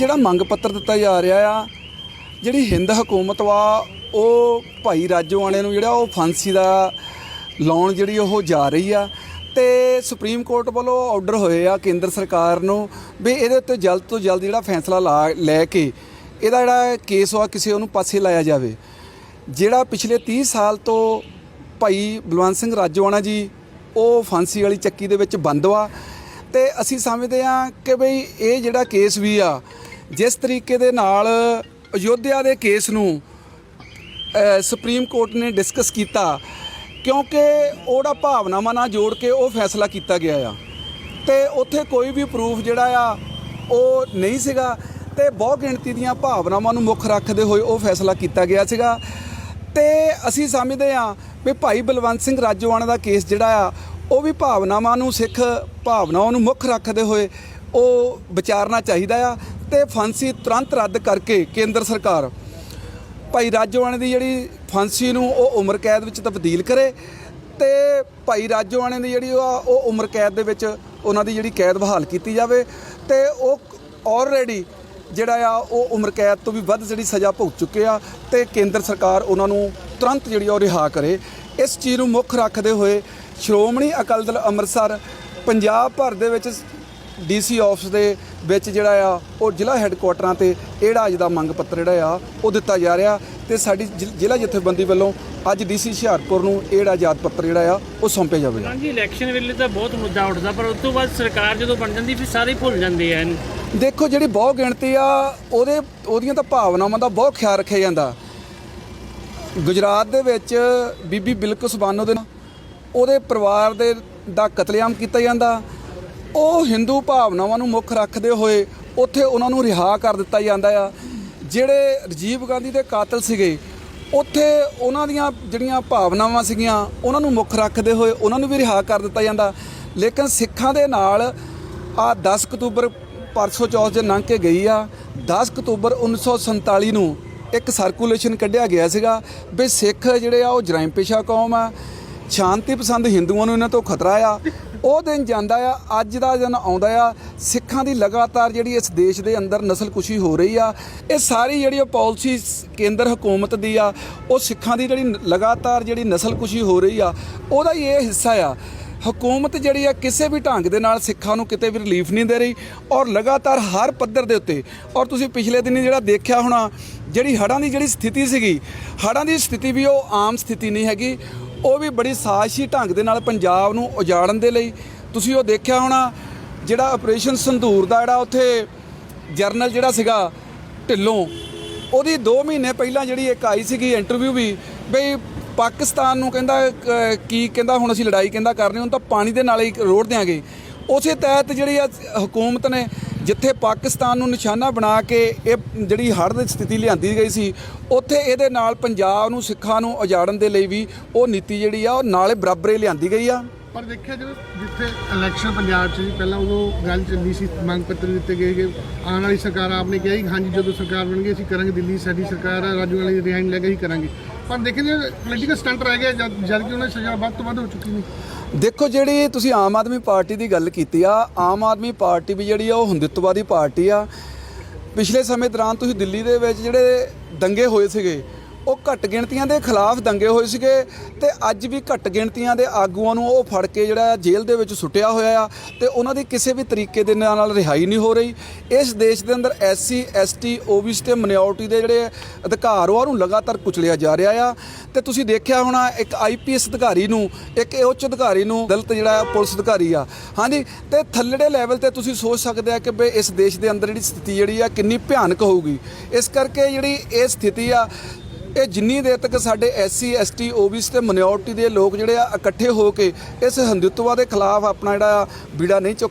ਜਿਹੜਾ ਮੰਗ ਪੱਤਰ ਦਿੱਤਾ ਜਾ ਰਿਹਾ ਆ, ਜਿਹੜੀ ਹਿੰਦ ਹਕੂਮਤ ਵਾ, ਉਹ ਭਾਈ ਰਾਜੋਆਣੇ ਨੂੰ ਜਿਹੜਾ ਉਹ ਫਾਂਸੀ ਦਾ ਲਾਉਣ ਜਿਹੜੀ ਉਹ ਜਾ ਰਹੀ ਆ ਤੇ ਸੁਪਰੀਮ ਕੋਰਟ ਵੱਲੋਂ ਆਰਡਰ ਹੋਏ ਆ ਕੇਂਦਰ ਸਰਕਾਰ ਨੂੰ ਵੀ ਇਹਦੇ ਉੱਤੇ ਜਲਦ ਤੋਂ ਜਲਦ ਜਿਹੜਾ ਫੈਸਲਾ ਲਾ, ਲੈ ਕੇ ਇਹਦਾ ਜਿਹੜਾ ਕੇਸ ਆ ਕਿਸੇ ਉਹਨੂੰ ਪਾਸੇ ਲਾਇਆ ਜਾਵੇ। ਜਿਹੜਾ ਪਿਛਲੇ 30 ਸਾਲ ਤੋਂ ਭਾਈ ਬਲਵੰਤ ਸਿੰਘ ਰਾਜੋਆਣਾ ਜੀ, ਉਹ ਫਾਂਸੀ ਵਾਲੀ ਚੱਕੀ ਦੇ ਵਿੱਚ ਬੰਦ ਵਾ ਤੇ ਅਸੀਂ ਸਮਝਦੇ ਹਾਂ ਕਿ ਬਈ ਇਹ ਜਿਹੜਾ ਕੇਸ ਵੀ ਆ ਜਿਸ ਤਰੀਕੇ ਦੇ ਨਾਲ ਅਯੋਧਿਆ ਦੇ ਕੇਸ ਨੂੰ ਸੁਪਰੀਮ ਕੋਰਟ ਨੇ ਡਿਸਕਸ ਕੀਤਾ, ਕਿਉਂਕਿ ਉਹਦਾ ਭਾਵਨਾਵਾਂ ਨਾਲ ਜੋੜ ਕੇ ਉਹ ਫੈਸਲਾ ਕੀਤਾ ਗਿਆ ਆ। ਤੇ ਉੱਥੇ ਕੋਈ ਵੀ ਪ੍ਰੂਫ ਜਿਹੜਾ ਆ, ਉਹ ਨਹੀਂ ਸੀਗਾ ਤੇ ਬਹੁ ਗਿਣਤੀ ਦੀਆਂ ਭਾਵਨਾਵਾਂ ਨੂੰ ਮੁੱਖ ਰੱਖਦੇ ਹੋਏ ਉਹ ਫੈਸਲਾ ਕੀਤਾ ਗਿਆ ਸੀਗਾ। ਤੇ ਅਸੀਂ ਸਮਝਦੇ ਹਾਂ ਵੀ ਭਾਈ ਬਲਵੰਤ ਸਿੰਘ ਰਾਜੋਆਣਾ ਦਾ ਕੇਸ ਜਿਹੜਾ ਆ, ਉਹ ਵੀ ਭਾਵਨਾਵਾਂ ਨੂੰ, ਸਿੱਖ ਭਾਵਨਾਵਾਂ ਨੂੰ ਮੁੱਖ ਰੱਖਦੇ ਹੋਏ ਉਹ ਵਿਚਾਰਨਾ ਚਾਹੀਦਾ ਆ। ਤੇ ਫਾਂਸੀ ਤੁਰੰਤ ਰੱਦ ਕਰਕੇ ਕੇਂਦਰ ਸਰਕਾਰ ਭਾਈ ਰਾਜੋਆਣੇ ਦੀ ਜਿਹੜੀ ਫਾਂਸੀ ਨੂੰ ਉਹ ਉਮਰ ਕੈਦ ਵਿੱਚ ਤਬਦੀਲ ਕਰੇ ਤੇ ਭਾਈ ਰਾਜੋਆਣੇ ਦੀ ਜਿਹੜੀ ਉਹ ਆ, ਉਹ ਉਮਰ ਕੈਦ ਦੇ ਵਿੱਚ ਉਹਨਾਂ ਦੀ ਜਿਹੜੀ ਕੈਦ ਬਹਾਲ ਕੀਤੀ ਜਾਵੇ ਤੇ ਉਹ ਆਲਰੇਡੀ ਜਿਹੜਾ ਆ ਉਹ ਉਮਰ ਕੈਦ ਤੋਂ ਵੀ ਵੱਧ ਜਿਹੜੀ ਸਜ਼ਾ ਭੁਗਤ ਚੁੱਕੇ ਆ ਤੇ ਕੇਂਦਰ ਸਰਕਾਰ ਉਹਨਾਂ ਨੂੰ ਤੁਰੰਤ ਜਿਹੜੀ ਆ ਉਹ ਰਿਹਾ ਕਰੇ। ਇਸ ਚੀਜ਼ ਨੂੰ ਮੁੱਖ ਰੱਖਦੇ ਹੋਏ ਸ਼੍ਰੋਮਣੀ ਅਕਾਲੀ ਦਲ ਅੰਮ੍ਰਿਤਸਰ ਪੰਜਾਬ ਭਰ ਦੇ ਵਿੱਚ ਡੀਸੀ ਆਫਿਸ ਦੇ ਵਿੱਚ ਜਿਹੜਾ ਆ ਉਹ ਜ਼ਿਲ੍ਹਾ ਹੈੱਡਕੁਆਟਰਾਂ ਤੇ ਇਹੜਾ ਅੱਜ ਦਾ ਮੰਗ ਪੱਤਰ ਜਿਹੜਾ ਆ ਉਹ ਦਿੱਤਾ ਜਾ ਰਿਹਾ। ਤੇ ਸਾਡੀ ਜ਼ਿਲ੍ਹਾ ਜਥੇਬੰਦੀ ਵੱਲੋਂ ਅੱਜ ਡੀਸੀ ਹੁਸ਼ਿਆਰਪੁਰ ਨੂੰ ਇਹੜਾ ਯਾਦ ਪੱਤਰ ਜਿਹੜਾ ਆ ਉਹ ਸੌਂਪਿਆ ਜਾਵੇਗਾ। ਹਾਂਜੀ ਇਲੈਕਸ਼ਨ ਵੇਲੇ ਤਾਂ ਬਹੁਤ ਮੁੱਦਾ ਉੱਠਦਾ ਪਰ ਉਸ ਤੋਂ ਬਾਅਦ ਸਰਕਾਰ ਜਦੋਂ ਬਣ ਜਾਂਦੀ ਫਿਰ ਸਾਰੇ ਭੁੱਲ ਜਾਂਦੇ ਆ ਦੇਖੋ ਜਿਹੜੀ ਬਹੁ ਗਿਣਤੀ ਆ ਉਹਦੇ ਉਹਦੀਆਂ ਤਾਂ ਭਾਵਨਾਵਾਂ ਦਾ ਬਹੁਤ ਖਿਆਲ ਰੱਖਿਆ ਜਾਂਦਾ। ਗੁਜਰਾਤ ਦੇ ਵਿੱਚ ਬੀਬੀ ਬਿਲਕਿਸ ਬਾਨੋ ਦੇ ਉਹਦੇ ਪਰਿਵਾਰ ਦੇ ਦਾ ਕਤਲੇਆਮ ਕੀਤਾ ਜਾਂਦਾ। ਉਹ ਹਿੰਦੂ ਭਾਵਨਾਵਾਂ ਨੂੰ ਮੁੱਖ ਰੱਖਦੇ ਹੋਏ ਉੱਥੇ ਉਹਨਾਂ ਨੂੰ ਰਿਹਾ ਕਰ ਦਿੱਤਾ ਜਾਂਦਾ ਆ। ਜਿਹੜੇ ਰਜੀਵ ਗਾਂਧੀ ਦੇ ਕਾਤਲ ਸੀਗੇ, ਉੱਥੇ ਉਹਨਾਂ ਦੀਆਂ ਜਿਹੜੀਆਂ ਭਾਵਨਾਵਾਂ ਸੀਗੀਆਂ, ਉਹਨਾਂ ਨੂੰ ਮੁੱਖ ਰੱਖਦੇ ਹੋਏ ਉਹਨਾਂ ਨੂੰ ਵੀ ਰਿਹਾ ਕਰ ਦਿੱਤਾ ਜਾਂਦਾ। ਲੇਕਿਨ ਸਿੱਖਾਂ ਦੇ ਨਾਲ ਆ 10 ਅਕਤੂਬਰ ਪਰਸੋਂ ਚੌਥ ਜੇ ਲੰਘ ਕੇ ਗਈ ਆ। 10 ਅਕਤੂਬਰ 1947 ਨੂੰ ਇੱਕ ਸਰਕੂਲੇਸ਼ਨ ਕੱਢਿਆ ਗਿਆ ਸੀਗਾ ਵੀ ਸਿੱਖ ਜਿਹੜੇ ਆ ਉਹ ਜਰਾਇਮ ਪੇਸ਼ਾ ਕੌਮ ਆ। ਸ਼ਾਂਤੀ ਪਸੰਦ ਹਿੰਦੂਆਂ ਨੂੰ ਇਹਨਾਂ ਤੋਂ ਖਤਰਾ ਆ। ਉਹ ਦਿਨ ਜਾਂਦਾ ਆ, ਅੱਜ ਦਾ ਦਿਨ ਆਉਂਦਾ ਆ। ਸਿੱਖਾਂ ਦੀ ਲਗਾਤਾਰ ਜਿਹੜੀ ਇਸ ਦੇਸ਼ ਦੇ ਅੰਦਰ ਨਸਲਕੁਸ਼ੀ ਹੋ ਰਹੀ ਆ, ਇਹ ਸਾਰੀ ਜਿਹੜੀ ਪਾਲਿਸੀ ਕੇਂਦਰ ਹਕੂਮਤ ਦੀ ਆ, ਉਹ ਸਿੱਖਾਂ ਦੀ ਜਿਹੜੀ ਲਗਾਤਾਰ ਜਿਹੜੀ ਨਸਲਕੁਸ਼ੀ ਹੋ ਰਹੀ ਆ, ਉਹਦਾ ਹੀ ਇਹ ਹਿੱਸਾ ਆ। ਹਕੂਮਤ ਜਿਹੜੀ ਆ, ਕਿਸੇ ਵੀ ਢੰਗ ਦੇ ਨਾਲ ਸਿੱਖਾਂ ਨੂੰ ਕਿਤੇ ਵੀ ਰਿਲੀਫ ਨਹੀਂ ਦੇ ਰਹੀ ਔਰ ਲਗਾਤਾਰ ਹਰ ਪੱਧਰ ਦੇ ਉੱਤੇ, ਔਰ ਤੁਸੀਂ ਪਿਛਲੇ ਦਿਨੀ ਜਿਹੜਾ ਦੇਖਿਆ ਹੋਣਾ, ਜਿਹੜੀ ਹੜ੍ਹਾਂ ਦੀ ਜਿਹੜੀ ਸਥਿਤੀ ਸੀਗੀ, ਹੜ੍ਹਾਂ ਦੀ ਸਥਿਤੀ ਵੀ ਉਹ ਆਮ ਸਥਿਤੀ ਨਹੀਂ ਹੈਗੀ। ਉਹ ਵੀ ਬੜੀ ਸਾਜ਼ਿਸ਼ੀ ਢੰਗ ਦੇ ਨਾਲ ਪੰਜਾਬ ਨੂੰ ਉਜਾੜਨ ਦੇ ਲਈ। ਤੁਸੀਂ ਉਹ ਦੇਖਿਆ ਹੋਣਾ, ਜਿਹੜਾ ਆਪਰੇਸ਼ਨ ਸੰਧੂਰ ਦਾ ਜਿਹੜਾ ਉੱਥੇ ਜਰਨਲ ਜਿਹੜਾ ਸੀਗਾ, ਢਿੱਲੋਂ, ਉਹਦੀ 2 ਮਹੀਨੇ ਪਹਿਲਾਂ ਜਿਹੜੀ ਇੱਕ ਆਈ ਸੀਗੀ ਇੰਟਰਵਿਊ ਵੀ, ਬਈ ਪਾਕਿਸਤਾਨ ਨੂੰ ਕਹਿੰਦਾ ਕੀ ਕਹਿੰਦਾ, ਹੁਣ ਅਸੀਂ ਲੜਾਈ ਕਹਿੰਦਾ ਕਰਨੀ ਹੁਣ ਤਾਂ ਪਾਣੀ ਦੇ ਨਾਲ ਹੀ ਰੋੜ ਦਿਆਂਗੇ। ਉਸੇ ਤਹਿਤ ਜਿਹੜੀ ਆ ਹਕੂਮਤ ਨੇ ਜਿੱਥੇ ਪਾਕਿਸਤਾਨ ਨੂੰ ਨਿਸ਼ਾਨਾ ਬਣਾ ਕੇ ਇਹ ਜਿਹੜੀ ਹੜ੍ਹ ਦੀ ਸਥਿਤੀ ਲਿਆਂਦੀ ਗਈ ਸੀ, ਉੱਥੇ ਇਹਦੇ ਨਾਲ ਪੰਜਾਬ ਨੂੰ, ਸਿੱਖਾਂ ਨੂੰ ਉਜਾੜਨ ਦੇ ਲਈ ਵੀ ਉਹ ਨੀਤੀ ਜਿਹੜੀ ਆ, ਉਹ ਨਾਲੇ ਬਰਾਬਰੇ ਲਿਆਂਦੀ ਗਈ ਆ। ਪਰ ਦੇਖਿਆ ਜਦੋਂ ਜਿੱਥੇ ਇਲੈਕਸ਼ਨ ਪੰਜਾਬ 'ਚ ਸੀ, ਪਹਿਲਾਂ ਉਦੋਂ ਗੱਲ ਚੱਲੀ ਸੀ, ਮੰਗ ਪੱਤਰ ਦਿੱਤੇ ਗਏ ਕਿ ਆਉਣ ਵਾਲੀ ਸਰਕਾਰ ਆਪਨੇ ਕਿਹਾ ਕਿ ਹਾਂਜੀ, ਜਦੋਂ ਸਰਕਾਰ ਬਣ ਗਈ ਅਸੀਂ ਕਰਾਂਗੇ ਦਿੱਲੀ, ਸਾਡੀ ਸਰਕਾਰ ਆ, ਰਾਜੂ ਵਾਲੀ ਰਿਹਾਈ ਲੈ ਕੇ ਹੀ ਕਰਾਂਗੇ। ਪਰ ਦੇਖਿਆ ਜੇ ਪੋਲੀਟੀਕਲ ਸਟੰਟ ਰਹਿ ਗਿਆ, ਜਦ ਜਦ ਕਿ ਉਹਨਾਂ ਦੀ ਸਜ਼ਾ ਵੱਧ ਤੋਂ ਵੱਧ ਹੋ ਚੁੱਕੀ ਨੇ ਦੇਖੋ ਜਿਹੜੀ ਤੁਸੀਂ ਆਮ ਆਦਮੀ ਪਾਰਟੀ ਦੀ ਗੱਲ ਕੀਤੀ ਆ, ਆਮ ਆਦਮੀ ਪਾਰਟੀ ਵੀ ਜਿਹੜੀ ਆ, ਉਹ ਹਿੰਦੁੱਤਵਾਦੀ ਪਾਰਟੀ ਆ। ਪਿਛਲੇ ਸਮੇਂ ਦੌਰਾਨ ਤੁਸੀਂ ਦਿੱਲੀ ਦੇ ਵਿੱਚ ਜਿਹੜੇ ਦੰਗੇ ਹੋਏ ਸੀਗੇ ਉਹ ਘੱਟ ਗਿਣਤੀਆਂ ਦੇ ਖਿਲਾਫ ਦੰਗੇ ਹੋਏ ਸੀਗੇ ਤੇ ਅੱਜ ਵੀ ਘੱਟ ਗਿਣਤੀਆਂ ਦੇ ਆਗੂਆਂ ਨੂੰ ਉਹ ਫੜ ਕੇ ਜਿਹੜਾ ਜੇਲ੍ਹ ਦੇ ਵਿੱਚ ਸੁੱਟਿਆ ਹੋਇਆ ਆ ਤੇ ਉਹਨਾਂ ਦੀ ਕਿਸੇ ਵੀ ਤਰੀਕੇ ਦੇ ਨਾਲ ਰਿਹਾਈ ਨਹੀਂ ਹੋ ਰਹੀ। ਇਸ ਦੇਸ਼ ਦੇ ਅੰਦਰ ਐਸਸੀ, ਐਸਟੀ ਓਬੀਸੀ ਤੇ ਮਿਨੋਰਟੀ ਦੇ ਜਿਹੜੇ ਅਧਿਕਾਰ ਉਹ ਨੂੰ ਲਗਾਤਾਰ ਕੁਚਲਿਆ ਜਾ ਰਿਹਾ ਆ। ਤੇ ਤੁਸੀਂ ਦੇਖਿਆ ਹੋਣਾ ਇੱਕ ਆਈਪੀਐਸ ਅਧਿਕਾਰੀ ਨੂੰ, ਇੱਕ ਉੱਚ ਅਧਿਕਾਰੀ ਨੂੰ ਦਲਿਤ ਜਿਹੜਾ ਪੁਲਿਸ ਅਧਿਕਾਰੀ ਆ। ਹਾਂਜੀ, ਤੇ ਥੱਲੜੇ ਲੈਵਲ ਤੇ ਤੁਸੀਂ ਸੋਚ ਸਕਦੇ ਆ ਕਿ ਬਈ ਇਸ ਦੇਸ਼ ਦੇ ਅੰਦਰ ਜਿਹੜੀ ਸਥਿਤੀ ਜਿਹੜੀ ਆ ਕਿੰਨੀ ਭਿਆਨਕ ਹੋਊਗੀ। ਇਸ ਕਰਕੇ ਜਿਹੜੀ ਇਹ ਸਥਿਤੀ ਆ ਇਹ ਜਿੰਨੀ ਦੇਰ ਤੱਕ ਸਾਡੇ ਐਸਸੀ, ਐਸਟੀ, ਓਬੀਸੀ ਤੇ ਮਿਨੋਰਟੀ ਦੇ ਲੋਕ ਜਿਹੜੇ ਆ ਇਕੱਠੇ ਹੋ ਕੇ ਇਸ ਹਿੰਦੂਤਵਾ ਦੇ ਖਿਲਾਫ ਆਪਣਾ ਜਿਹੜਾ ਬੀੜਾ ਨਹੀਂ ਚੁੱਕ